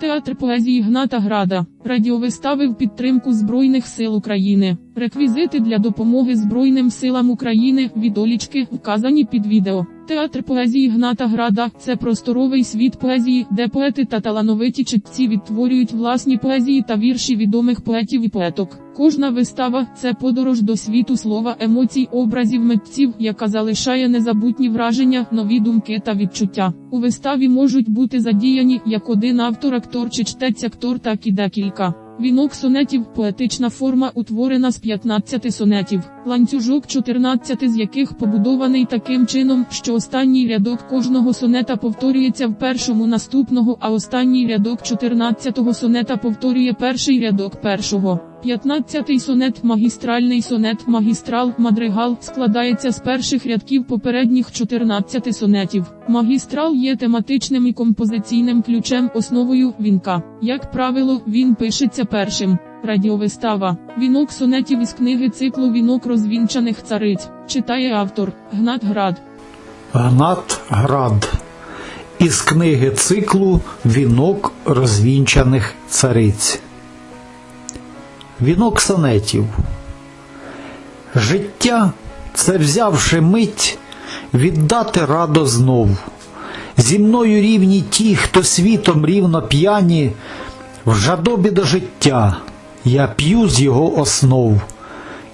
Театр поезії Гната Града, радіовистави в підтримку Збройних сил України, реквізити для допомоги Збройним силам України, відолічки, вказані під відео. Театр поезії Гната Града це просторовий світ поезії, де поети та талановиті читці відтворюють власні поезії та вірші відомих поетів і поеток. Кожна вистава це подорож до світу слова, емоцій, образів митців, яка залишає незабутні враження, нові думки та відчуття. У виставі можуть бути задіяні як один автор, актор чи чтець актор, так і декілька. Вінок сонетів поетична форма утворена з 15 сонетів, ланцюжок 14 з яких побудований таким чином, що останній рядок кожного сонета повторюється в першому наступного, а останній рядок 14-го сонета повторює перший рядок першого. 15-й сонет магістральний сонет магістрал мадригал складається з перших рядків попередніх 14 сонетів. Магістрал є тематичним і композиційним ключем основою вінка. Як правило, він пишеться першим. Радіовистава. Вінок сонетів із книги циклу Вінок розвінчаних цариць. Читає автор Гнат Град. Гнат Град із книги циклу Вінок розвінчаних цариць. Вінок сонетів. Життя це взявши мить, віддати радо знов. Зі мною рівні ті, хто світом рівно п'яні, в жадобі до життя я п'ю з його основ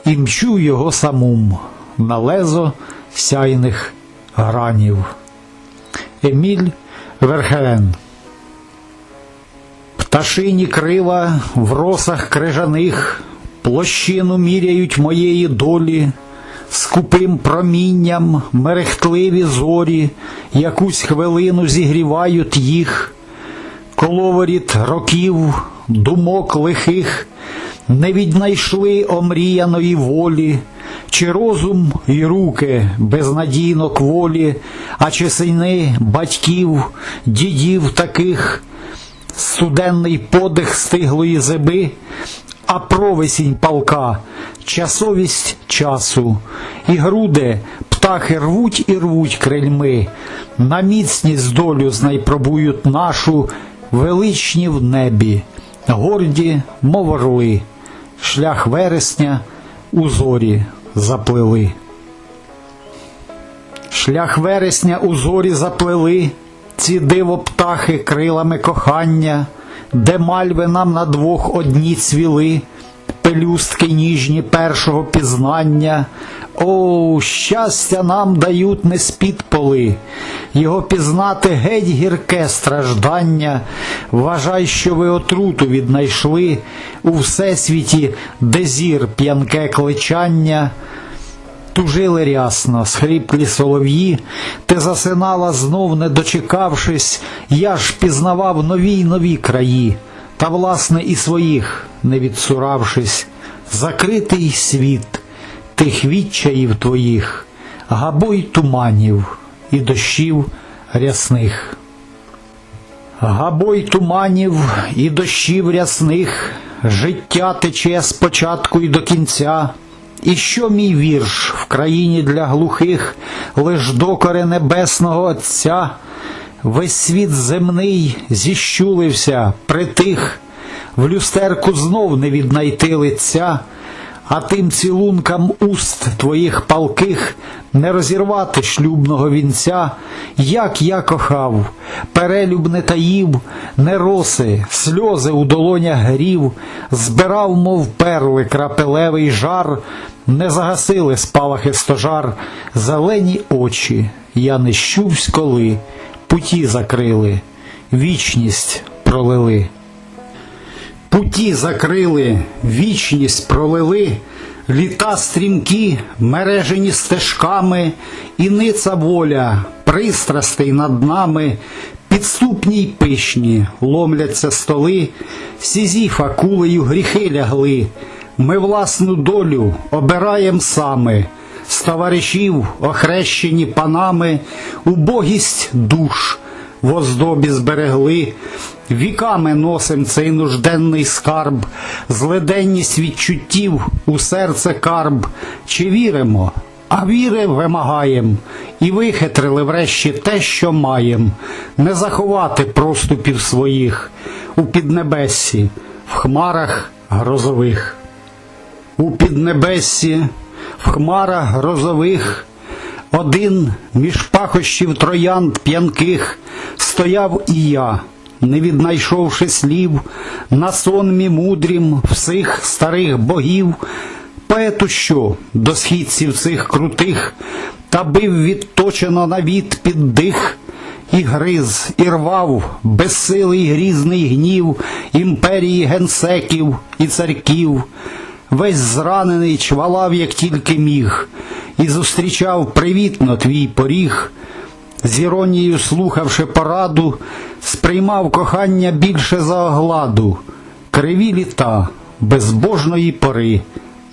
і мчу його самум на лезо сяйних гранів. Еміль Верхевен Пташині крила в росах крижаних, площину міряють моєї долі, скупим промінням мерехтливі зорі, якусь хвилину зігрівають їх, коловоріт років, думок лихих, не віднайшли омріяної волі, чи розум і руки безнадійно кволі, а чи сини батьків, дідів таких, студенний подих стиглої зиби, а провесінь палка, часовість часу, і груди птахи рвуть і рвуть крильми, на міцність долю знайпробують нашу, величні в небі, горді, мов орли, шлях вересня у зорі заплили. Шлях вересня у зорі заплели, ці диво птахи крилами кохання, де мальви нам на двох одні цвіли, пелюстки ніжні першого пізнання. О, щастя нам дають не з-під поли, його пізнати геть гірке страждання. Вважай, що ви отруту віднайшли у всесвіті, де зір п'янке кличання. Тужили рясно, схріплі солов'ї, ти засинала знов не дочекавшись, я ж пізнавав нові й нові краї, та власне і своїх не відсуравшись, закритий світ тих відчаїв твоїх, габой туманів і дощів рясних. Габой туманів і дощів рясних, життя тече спочатку і до кінця. І що мій вірш в країні для глухих, лиш докори небесного Отця, весь світ земний зіщулився, притих, в люстерку знов не віднайти лиця, а тим цілункам уст твоїх палких не розірвати шлюбного вінця, як я кохав, перелюб не таїв, не роси, сльози у долонях грів, збирав, мов перли, крапелевий жар, не загасили спалахи стожар, зелені очі, я не щувсь коли, путі закрили, вічність пролили. Путі закрили, вічність пролили, літа стрімкі, мережені стежками, і ниця воля, пристрастей над нами, підступні й пишні, ломляться столи, сізіфа кулею гріхи лягли. Ми власну долю обираєм саме, з товаришів, охрещені панами, убогість душ в оздобі зберегли, віками носим цей нужденний скарб, зледенність відчуттів у серце карб. Чи віримо? А віри вимагаєм, і вихитрили врешті те, що маєм, не заховати проступів своїх, у піднебессі, в хмарах грозових. У піднебессі, в хмарах грозових, один між пахощів троянд п'янких стояв і я, не віднайшовши слів, на сонмі мудрім всіх старих богів, поету що до східців цих крутих, та бив відточено навід під дих, і гриз, і рвав безсилий грізний гнів імперії генсеків і царьків. Весь зранений чвалав, як тільки міг, і зустрічав привітно твій поріг, з іронією слухавши пораду, сприймав кохання більше за огладу, криві літа безбожної пори,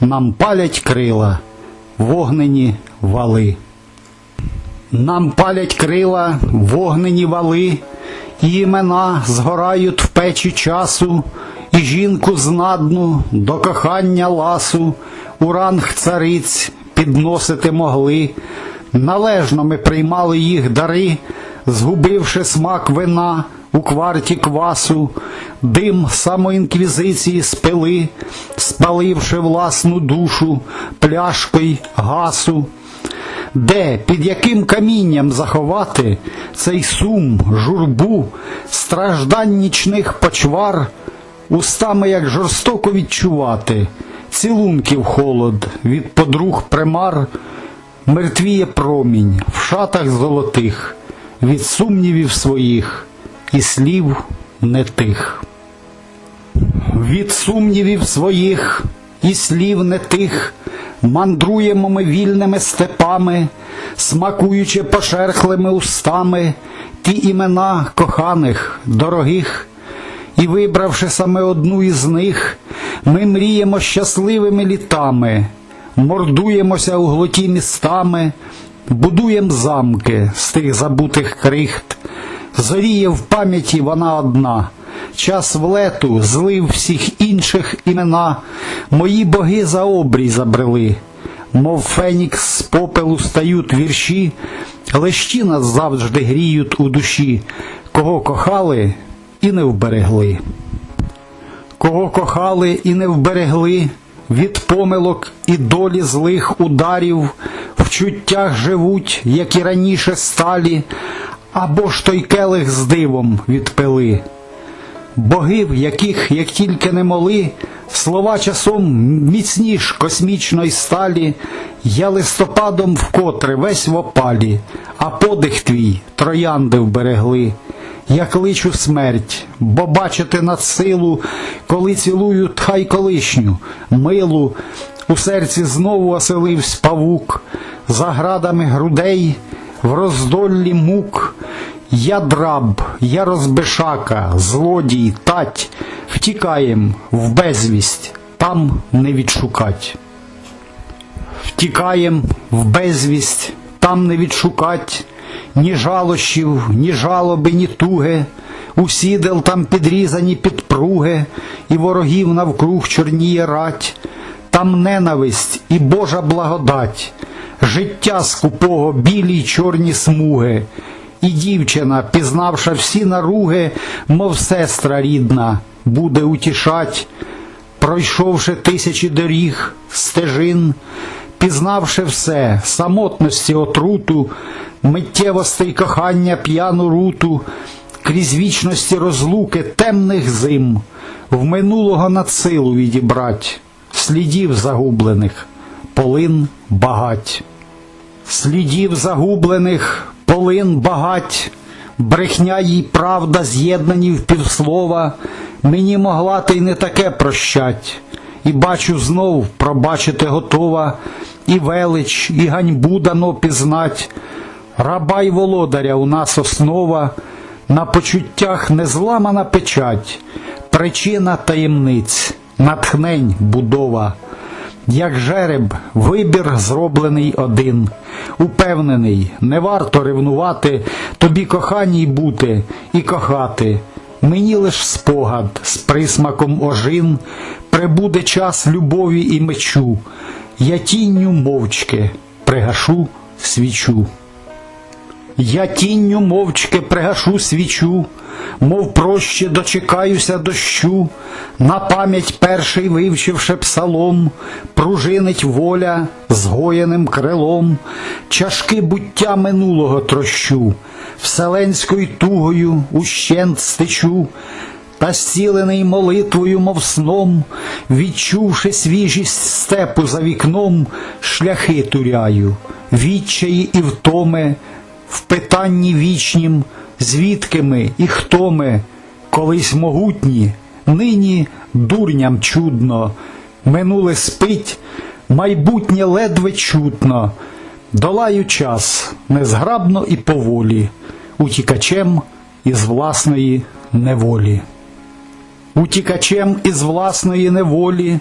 нам палять крила, вогнені вали. Нам палять крила, вогнені вали, і імена згорають в печі часу, і жінку знадну до кохання ласу. У ранг цариць підносити могли. Належно ми приймали їх дари, згубивши смак вина у кварті квасу, дим самоінквізиції спили, спаливши власну душу пляшкою гасу. Де, під яким камінням заховати цей сум, журбу, страждань нічних почвар, устами як жорстоко відчувати, цілунків холод від подруг примар, мертвіє промінь в шатах золотих, від сумнівів своїх і слів не тих. Від сумнівів своїх і слів не тих мандруємо ми вільними степами, смакуючи пошерхлими устами ті імена коханих, дорогих, і вибравши саме одну із них, ми мріємо щасливими літами, мордуємося у глоті містами, будуєм замки з тих забутих крихт. Зоріє в пам'яті вона одна. Час влету злив всіх інших імена, мої боги за обрій забрели, мов фенікс з попелу стають вірші, лещі нас завжди гріють у душі, кого кохали і не вберегли. Кого кохали і не вберегли, від помилок і долі злих ударів, в чуттях живуть, як і раніше сталі, або ж той келих з дивом відпили. Боги, в яких, як тільки не моли, слова часом міцніш космічної сталі, я листопадом вкотре весь в опалі, а подих твій троянди вберегли. Я кличу смерть, бо бачити над силу, коли цілую хай колишню, милу, у серці знову оселився павук, за градами грудей, в роздоллі мук. Я драб, я розбишака, злодій, тать, втікаєм в безвість, там не відшукать. Втікаєм в безвість, там не відшукать, ні жалощів, ні жалоби, ні туги, у сідел там підрізані підпруги, і ворогів навкруг чорніє рать, там ненависть і Божа благодать, життя скупого білі й чорні смуги. І дівчина, пізнавши всі наруги, мов сестра рідна, буде утішать, пройшовши тисячі доріг, стежин, пізнавши все, самотності отруту, миттєвостей кохання п'яну руту, крізь вічності розлуки темних зим, в минулого надсилу відібрать, слідів загублених, полин багать, слідів загублених полин багать, брехня їй правда з'єднані в півслова, мені могла ти й не таке прощать, і бачу знов пробачити готова, і велич, і ганьбу дано пізнать. Раба й володаря у нас основа, на почуттях незламана печать, причина таємниць, натхнень будова. Як жереб, вибір зроблений один. Упевнений, не варто ревнувати, тобі коханій бути і кохати. Мені лиш спогад з присмаком ожин, прибуде час любові і мечу. Я тінню мовчки пригашу свічу. Я тінню мовчки пригашу свічу, мов проще дочекаюся дощу, на пам'ять перший вивчивши псалом, пружинить воля згоєним крилом, чашки буття минулого трощу, вселенською тугою ущент стечу, та зцілений молитвою, мов сном, відчувши свіжість степу за вікном, шляхи туряю, відчаї і втоми, в питанні вічнім, звідки ми і хто ми, колись могутні, нині дурням чудно, минуле спить, майбутнє ледве чутно, долаю час незграбно і поволі, утікачем із власної неволі. Утікачем із власної неволі,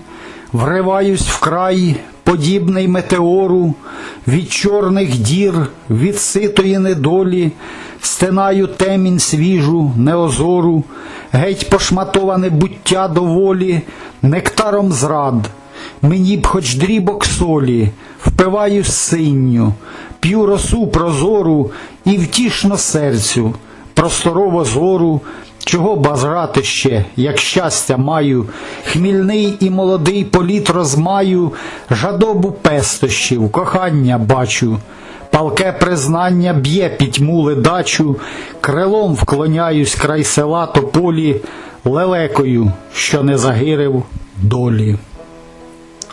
вриваюсь в край, подібний метеору, від чорних дір, від ситої недолі, стинаю темінь свіжу, неозору, геть пошматоване буття доволі, нектаром зрад, мені б хоч дрібок солі, впиваюсь синню, п'ю росу прозору і втішно серцю, просторово зору, чого бажати ще, як щастя маю, хмільний і молодий політ розмаю, жадобу пестощів, кохання бачу, палке признання б'є пітьму ледачу, крилом вклоняюсь край села тополі, лелекою, що не загирив долі.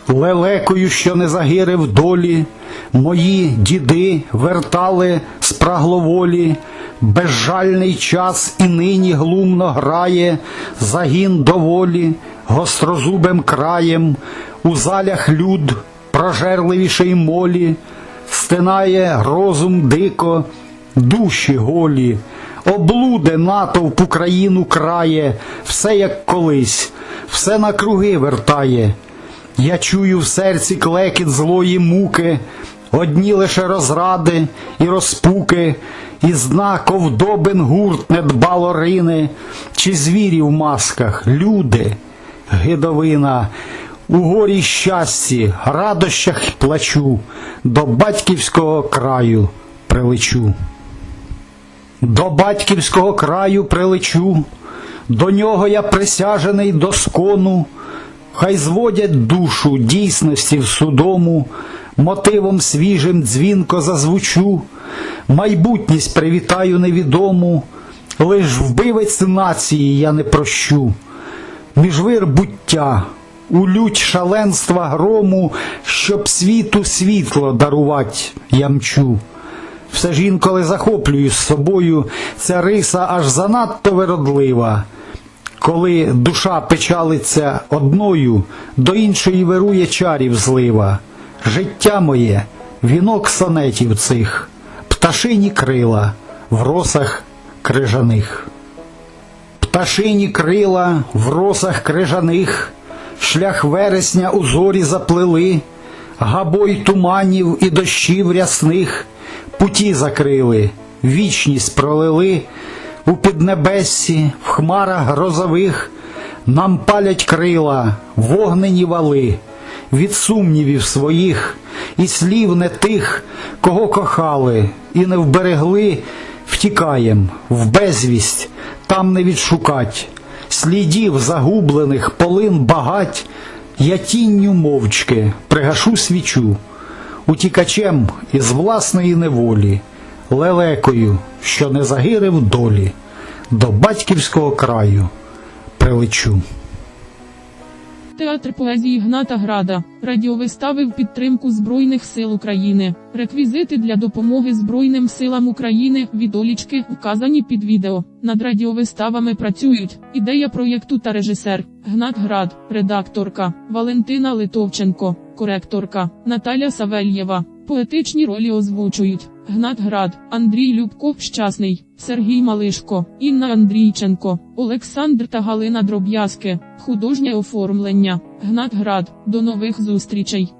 Лелекою, що не загирив долі, мої діди вертали спрагловолі, безжальний час і нині глумно грає, загін доволі, гострозубим краєм, у залях люд, прожерливіший молі, стинає розум дико, душі голі, облуде натовп Україну крає, все як колись, все на круги вертає. Я чую в серці клекіт злої муки, одні лише розради і розпуки, і зна ковдобин гурт недбало рине, чи звірі в масках, люди, гидовина, у горі щасті, радощах плачу, до батьківського краю прилечу. До батьківського краю прилечу, до нього я присяжений до скону, хай зводять душу дійсності в судому, мотивом свіжим дзвінко зазвучу, майбутність привітаю невідому, лиш вбивець нації я не прощу. Міжвир буття, у лють шаленства грому, щоб світу світло дарувать я мчу. Все ж інколи захоплюю з собою, ця риса аж занадто виродлива. Коли душа печалиться одною, до іншої вирує чарів злива. Життя моє, вінок сонетів цих, пташині крила в росах крижаних. Пташині крила в росах крижаних, шлях вересня у зорі заплели, габой туманів і дощів рясних, путі закрили, вічність пролили, у піднебессі, в хмарах грозових, нам палять крила, вогнені вали, від сумнівів своїх і слів не тих, кого кохали, і не вберегли, втікаєм в безвість, там не відшукать, слідів загублених полин багать, я тінню мовчки пригашу свічу, утікачем із власної неволі, лелекою, що не загирив долі, до батьківського краю прилечу. Театр поезії Гната Града, радіовистави в підтримку Збройних сил України, реквізити для допомоги Збройним силам України, відолічки, вказані під відео. Над радіовиставами працюють. Ідея проєкту та режисер. Гнат Град, редакторка. Валентина Литовченко, коректорка. Наталя Савельєва. Поетичні ролі озвучують Гнат Град, Андрій Любко, Щасний, Сергій Малишко, Інна Андрійченко, Олександр та Галина Дроб'язки, художнє оформлення, Гнат Град. До нових зустрічей!